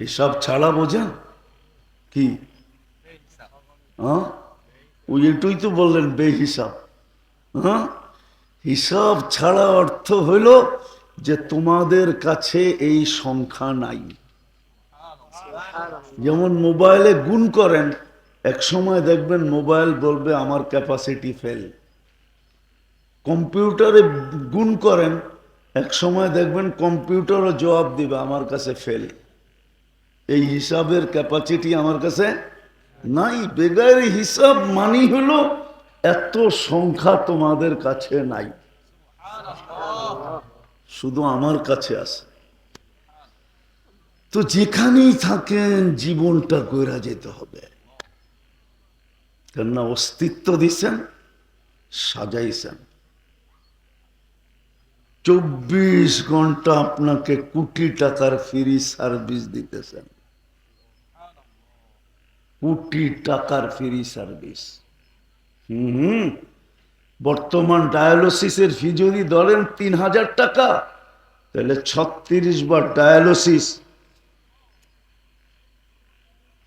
হিসাব ছাড়া বোঝা? কি? হ্যাঁ? ওই এটুই তো বললেন বেহিসাব। হ্যাঁ? হিসাব ছাড়া অর্থ হইল যে তোমাদের কাছে এই সংখ্যা নাই। যেমন মোবাইলে গুণ করেন, এক সময় দেখবেন মোবাইল বলবে, আমার ক্যাপাসিটি ফেল। কম্পিউটারে গুণ করেন, এক সময় দেখবেন কম্পিউটারও জবাব দিবে, আমার কাছে ফেল। এই হিসাবের ক্যাপাসিটি আমার কাছে নাই। বেগার হিসাব মানি হলো এত সংখ্যা তোমাদের কাছে নাই। শুধু আমার কাছে আছে। তো যেখানেই থাকেন জীবনটা গড়া যেতে হবে। কেননা অস্তিত্ব দিছেন, সাজাইছেন। চব্বিশ ঘণ্টা আপনাকে কোটি টাকার ফ্রি সার্ভিস দিতেছেন। কোটি টাকার ফ্রি সার্ভিস। হুম বর্তমান ডায়ালিসিসের ফি যদি ধরেন তিন হাজার টাকা, তাহলে ছত্রিশ বার ডায়ালিসিস।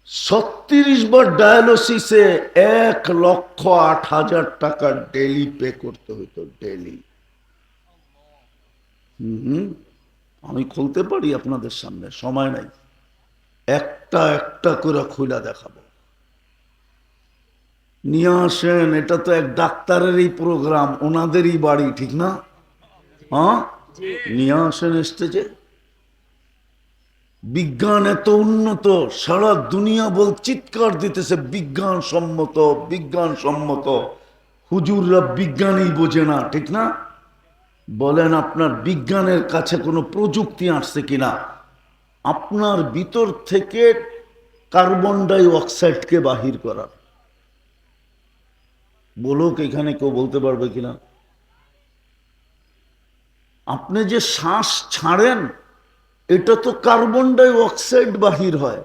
ছত্রিশ বার ডায়ালিসিসে এক লক্ষ আট হাজার টাকা ডেলি পে করতে হতো ডেলি। হুম। আমি খুলতে পারি আপনাদের সামনে, সময় নাই। একটা একটা করে খুলে দেখাবো। নিয়ে আসেন, এটা তো এক ডাক্তারেরই প্রোগ্রাম ওনাদেরই বাড়ি, ঠিক না? হ্যাঁ? নিয়ে আসেন স্টেজে বিজ্ঞান এত উন্নত, সারা দুনিয়া বল চিৎকার দিতেছে বিজ্ঞান সম্মত বিজ্ঞান সম্মত হুজুররা বিজ্ঞানই বোঝে না, ঠিক না? বলেন, আপনার বিজ্ঞানের কাছে কোনো প্রযুক্তি আসছে কিনা আপনার ভিতর থেকে কার্বন ডাই অক্সাইডকে বাহির করার। বলুক এখানে কেউ বলতে পারবে কিনা। আপনি যে শ্বাস ছাড়েন, এটা তো কার্বন ডাই অক্সাইড বাহির হয়।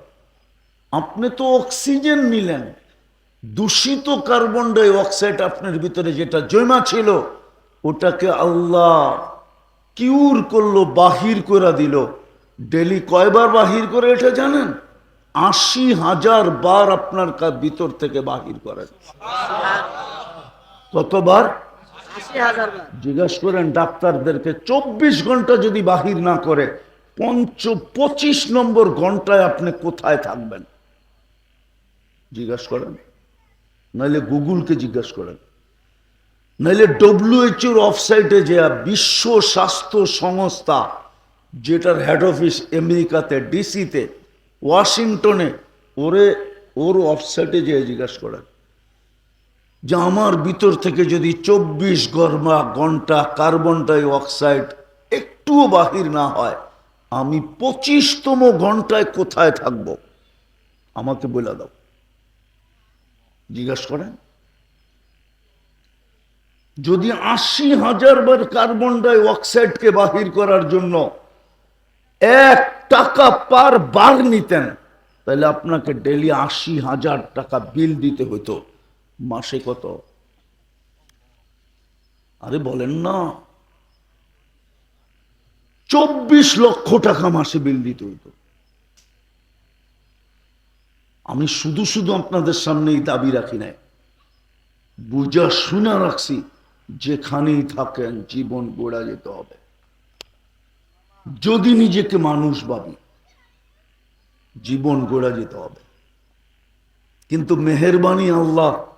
আপনি তো অক্সিজেন নিলেন। দূষিত কার্বন ডাই অক্সাইড আপনার ভিতরে যেটা জমা ছিল, ওটাকে আল্লাহ কিউর করল, বাহির করে দিল। ডেলি কয়বার বাহির করে, এটা জানেন? আশি হাজার বার আপনার ভিতর থেকে বাহির করেন কতবার? জিজ্ঞাসা করেন ডাক্তারদেরকে চব্বিশ ঘণ্টা যদি বাহির না করে পঞ্চ পঁচিশ নম্বর ঘন্টায় আপনি কোথায় থাকবেন? জিজ্ঞাসা করেন। নাহলে গুগলকে জিজ্ঞাসা করেন। নাহলে ডব্লিউএইচওর ওয়েবসাইটে যে বিশ্ব স্বাস্থ্য সংস্থা যেটার হেড অফিস আমেরিকাতে ডিসিতে ওয়াশিংটনে ওরে ওর ওয়েবসাইটে যে জিজ্ঞাসা করেন। যে আমার ভিতর থেকে যদি চব্বিশ গরমা ঘণ্টা কার্বন ডাই অক্সাইড একটুও বাহির না হয়, আমি পঁচিশতম ঘন্টায় কোথায় থাকব? আমাকে বলে দাও। জিজ্ঞাসা করেন। যদি আশি হাজার বার কার্বন ডাই অক্সাইডকে বাহির করার জন্য এক টাকা পার বার নিতেন, তাহলে আপনাকে ডেলি আশি হাজার টাকা বিল দিতে হতো মাসে কত? আরে বলেন না। চব্বিশ লক্ষ টাকা মাসে বিল দিতে হতো আমি শুধু শুধু আপনাদের সামনে এই দাবি রাখি নাই। বুঝা শুনে রাখছি, যেখানেই থাকেন জীবন গোড়া যেতে হবে। যদি নিজেকে মানুষ ভাবি, জীবন গোড়া যেতে হবে। কিন্তু মেহরবানি আল্লাহ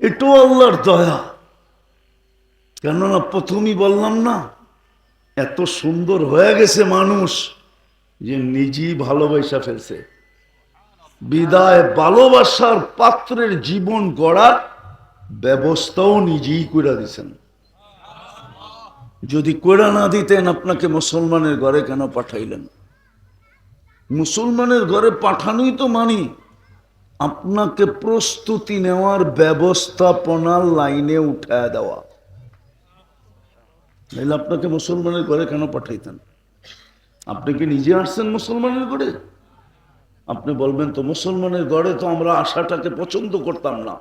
এটাও আল্লাহর দয়া। কেননা প্রথমই বললাম না, এত সুন্দর হয়ে গেছে মানুষ যে নিজেই ভালোবাসা ফেলছে। বিদায় ভালোবাসার পাত্রের জীবন গড়ার ব্যবস্থাও নিজেই করে দিছেন। যদি করে না দিতেন আপনাকে মুসলমানের ঘরে কেন পাঠাইলেন? মুসলমানের ঘরে পাঠানোই তো মানি। আপনাকে প্রস্তুতি নেওয়ার ব্যবস্থাপনার লাইনে উঠায় দেওয়া। নাহলে আপনাকে মুসলমানের ঘরে কেন পাঠাইতেন? আপনি কি নিজে আসছেন মুসলমানের ঘরে? আপনি বলবেন, তো মুসলমানের ঘরে তো আমরা আশাটাকে পছন্দ করতাম না।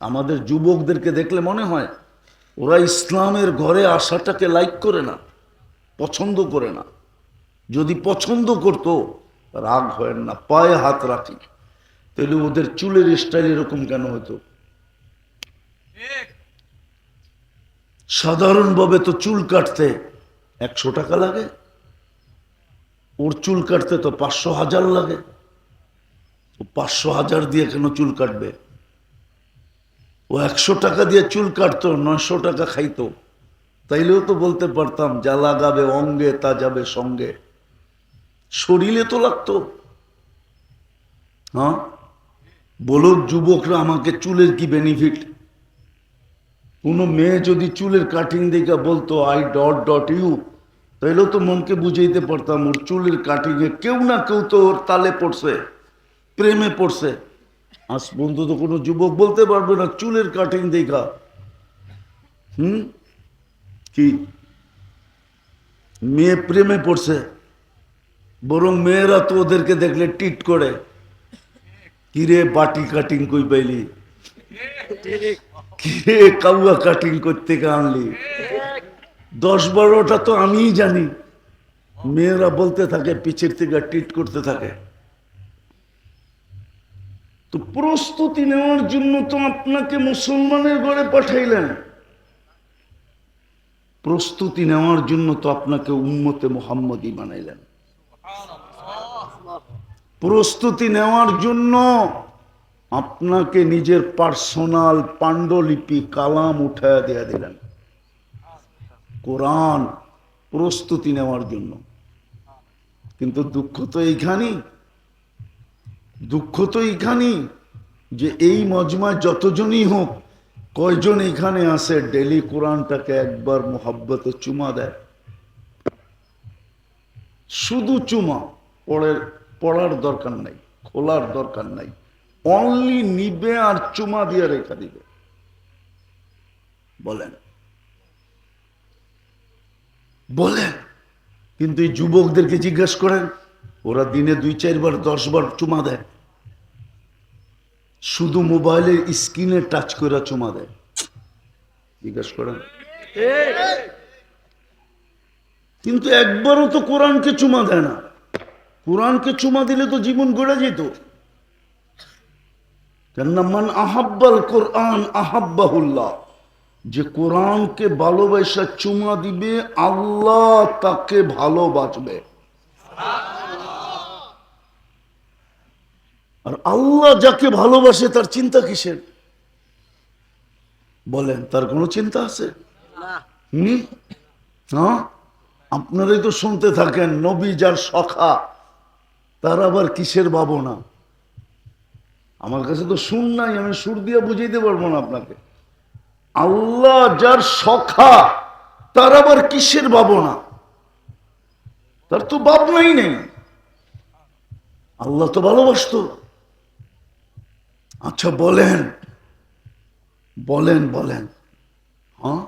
আমাদের যুবকদেরকে দেখলে মনে হয়, ওরা ইসলামের ঘরে আসাটাকে লাইক করে না, পছন্দ করে না। যদি পছন্দ করতো, রাগ হয় না, পায়ে হাত রাখি। তাহলে ওদের চুলের স্টাইল এরকম কেন হতো? সাধারণভাবে তো চুল কাটতে একশো টাকা লাগে। ওর চুল কাটতে তো পাঁচশো হাজার লাগে। ও পাঁচশো হাজার দিয়ে কেন চুল কাটবে? ও একশো টাকা দিয়ে চুল কাটতো, নয়শো টাকা খাইতো। তাইলেও তো বলতে পারতাম, যা লাগাবে অঙ্গে, তা যাবে সঙ্গে। শরীরে তো লাগতো। হ্যাঁ? বলো যুবকরা আমাকে চুলের কি বেনিফিট কোনো মেয়ে যদি চুলের কাটিং দেখে বলতো আই ডট ডট ইউ তাইলেও তো মনকে বুঝাইতে পারতাম, ওর চুলের কাটিংয়ে কেউ না কেউ তো ওর তালে পড়ছে, প্রেমে পড়ছে। আজ পর্যন্ত তো কোনো যুবক বলতে পারবে না, চুলের কাটিং দেখা। হুম? কি? মেয়ে প্রেমে পড়ছে, বরং মেয়েরা তো ওদেরকে দেখলে টিট করে। কিরে বাটি কাটিং কই পাইলি? কিরে কাউয়া কাটিং করতে আনলি? দশ বারোটা তো আমিই জানি। মেয়েরা বলতে থাকে, পিছের থেকে ট্রিট করতে থাকে। তো প্রস্তুতি নেওয়ার জন্য তো আপনাকে মুসলমানের ঘরে পাঠাইলেন। প্রস্তুতি নেওয়ার জন্য তো আপনাকে উম্মতে মোহাম্মদী বানাইলেন। প্রস্তুতি নেওয়ার জন্য আপনাকে নিজের পার্সোনাল পাণ্ডলিপি, কালাম উঠায় দেয়া দিলেন। কোরআন প্রস্তুতি নেওয়ার জন্য। কিন্তু দুঃখ তো এইখানেই। দুঃখ তো এইখানেই যে এই মজমায় যতজনই হোক, কয়জন এখানে আসে ডেলি কোরআনটাকে একবার মোহাব্বতে চুমা দেয়। শুধু চুমা পড়ের পড়ার দরকার নাই, খোলার দরকার নাই। অনলি নিবে আর চুমা দিয়ে রেখা দিবে। বলেন। বলেন। কিন্তু এই যুবকদেরকে জিজ্ঞেস করেন, ওরা দিনে দুই, চারবার দশ বার চুমা দেয়। শুধু মোবাইলের স্ক্রিনে টাচ করে চুমা দেয়। জিজ্ঞেস করেন। কিন্তু একবারও তো কোরআনকে চুমা দেয় না। কোরআনকে চুমা দিলে তো জীবন গড়ে যেত। কেননা মান আহাব্বাল কোরআন আহাব্বাহুল্লাহ। যে কোরআনকে ভালোবাসা চুমা দিবে আল্লাহ তাকে ভালোবাসবে। আর আল্লাহ যাকে ভালোবাসে তার চিন্তা কিসের? বলেন তার কোনো চিন্তা আছে? হুম? হ্যাঁ? আপনারাই তো শুনতে থাকেন নবী যার সখা। তার আবার কিসের ভাবনা? আমার কাছে তো সুর নাই, আমি সুর দিয়ে বুঝাইতে পারব না আপনাকে। আল্লাহ যার সখা, তার আবার কিসের ভাবনা? তার তো ভাবনাই নেই। আল্লাহ তো ভালোবাসতো। আচ্ছা বলেন। বলেন বলেন। হ্যাঁ?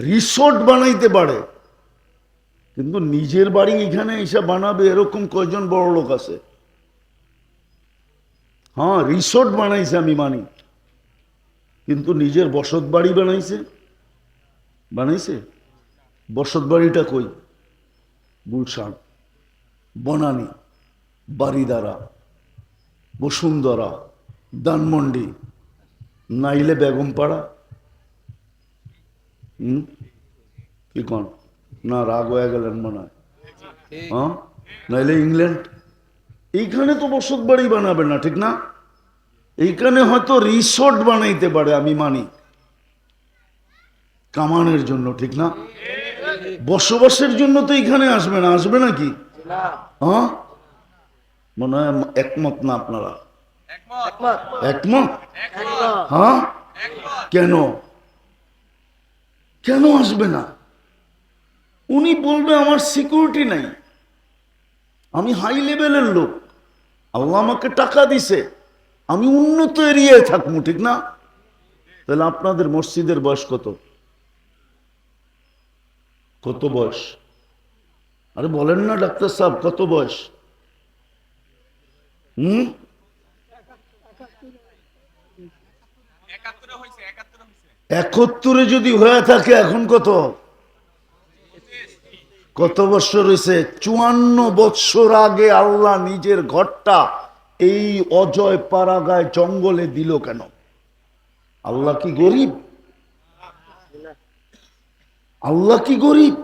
রিসোর্ট বানাইতে পারে। কিন্তু নিজের বাড়ি এখানে এসে বানাবে এরকম কয়জন বড় লোক আছে? হ্যাঁ রিসোর্ট বানাইছে আমি মানি। কিন্তু নিজের বসত বাড়ি বানাইছে? বানাইছে? বসত বাড়িটা কই? গুলশান। বনানী বারিদারা বসুন্ধরা দানমন্ডি নাইলে বেগমপাড়া। হুম? কি কন? না রাগ হয়ে গেলেন মনে হয়। হ্যাঁ? নাইলে ইংল্যান্ড এইখানে তো বসত বাড়ি বানাবে না ঠিক না? এইখানে হয়তো রিসোর্ট বানাইতে পারে আমি মানি। কামানের জন্য ঠিক না? বসবাসের জন্য তো এখানে আসবে না আসবে নাকি? হ্যাঁ? মনে হয় একমত না আপনারা? একমত। হ্যাঁ? কেন? কেন আসবে না? উনি বলবে আমার সিকিউরিটি নাই। আমি হাই লেভেলের লোক। আল্লাহ আমাকে টাকা দিছে। আমি উন্নত এরিয়ায় থাকব, ঠিক না? তাহলে আপনাদের মসজিদের বয়স কত? কত বয়স? আরে বলেন না, ডাক্তার সাহেব, কত বয়স? হুম? একাত্তরে একত্তরে যদি হয়ে থাকে, এখন কত? কত বৎসর হয়েছে? চুয়ান্ন বৎসর আগে আল্লাহ নিজের ঘরটা এই অজয় পাড়াগায় জঙ্গলে দিল কেন? আল্লাহ কি গরিব? আল্লাহ কি গরিব?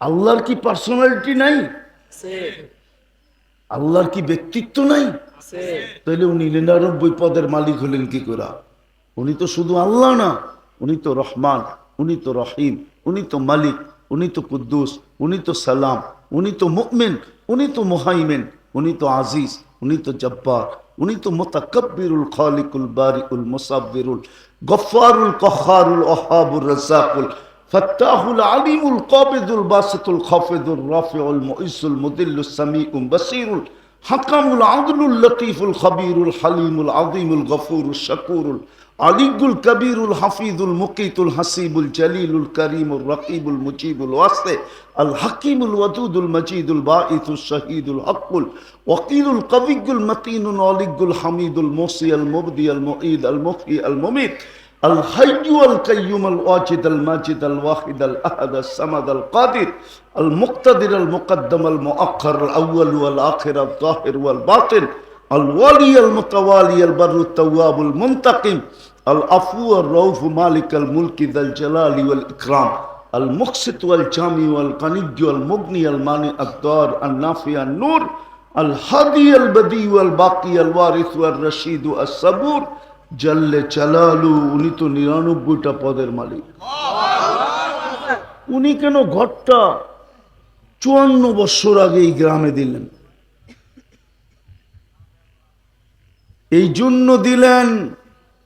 আল্লাহর কি পার্সোনালিটি নাই? আল্লাহর কি ব্যক্তিত্ব নাই? তাহলে উনি নিরানব্বই পদের মালিক হলেন কি করে? উনি তো শুধু আল্লাহ না, উনি তো রহমান, উনি তো রহিম, উনি তো মালিক। উনি তো কুদ্দুস, উনি তো সালাম, উনি তো মুকমিন উনি তো মুহাইমেন, উনি তো আজিজ, উনি তো জব্বার, উনি তো মোতাকব্বিরুল খালিকুল বারিকুল মুসাব্বিরুল গফারুল কখারুল ওহাবুর রাজ্জাকুল, ফাত্তাহুল আলিমুল কাবিদুল বাসিতুল খাফিদুল রাফিউল মুইসুল মুদিল্লুস সামিউল বাসিরুল, হাকামুল আদলুল লতিফুল খবিরুল হালিমুল আযীমুল গফুরুল শাকুরুল আলিগুল কবিরুল হাফিজুল মুকিতুল হাসিবুল জলিলুল করিমুল রকিবুল মুজিবুল ওয়াসে আল হাকিমুল ওয়াদুদুল মজিদুল বাঈতুল শহীদুল হকুল ওয়াকিলুল কবিগুল মতিনুল আলিগুল হামিদুল মোসি আল মুবদি আল মুঈদ আল মুফি আল মুমিত الحي القيوم الواجد الماجد الواحد الأحد الصمد القادر المقتدر المقدم المؤخر الأول والآخر الظاهر والباطن আল ওয়ালি আল মুতাওয়ালি আল বারুত তাওয়াবুল মুনতাকিম আল আফু রৌফ মালিক আল আল মুকসিত ওয়াল জামি আল মুগনি আল মানি বাকি আল ওয়ারিস ওয়াল রশিদ আল সাবুর চালালু উনি তো নিরানব্বইটা পদের মালিক। উনি কেন ঘরটা চুয়ান্ন বছর আগে এই গ্রামে দিলেন? এই জন্য দিলেন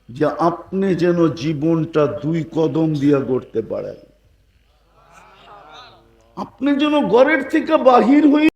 যে আপনি যেন জীবনটা দুই কদম দিয়া করতে পারেন। আপনি যেন ঘরের থেকে বাহির হয়ে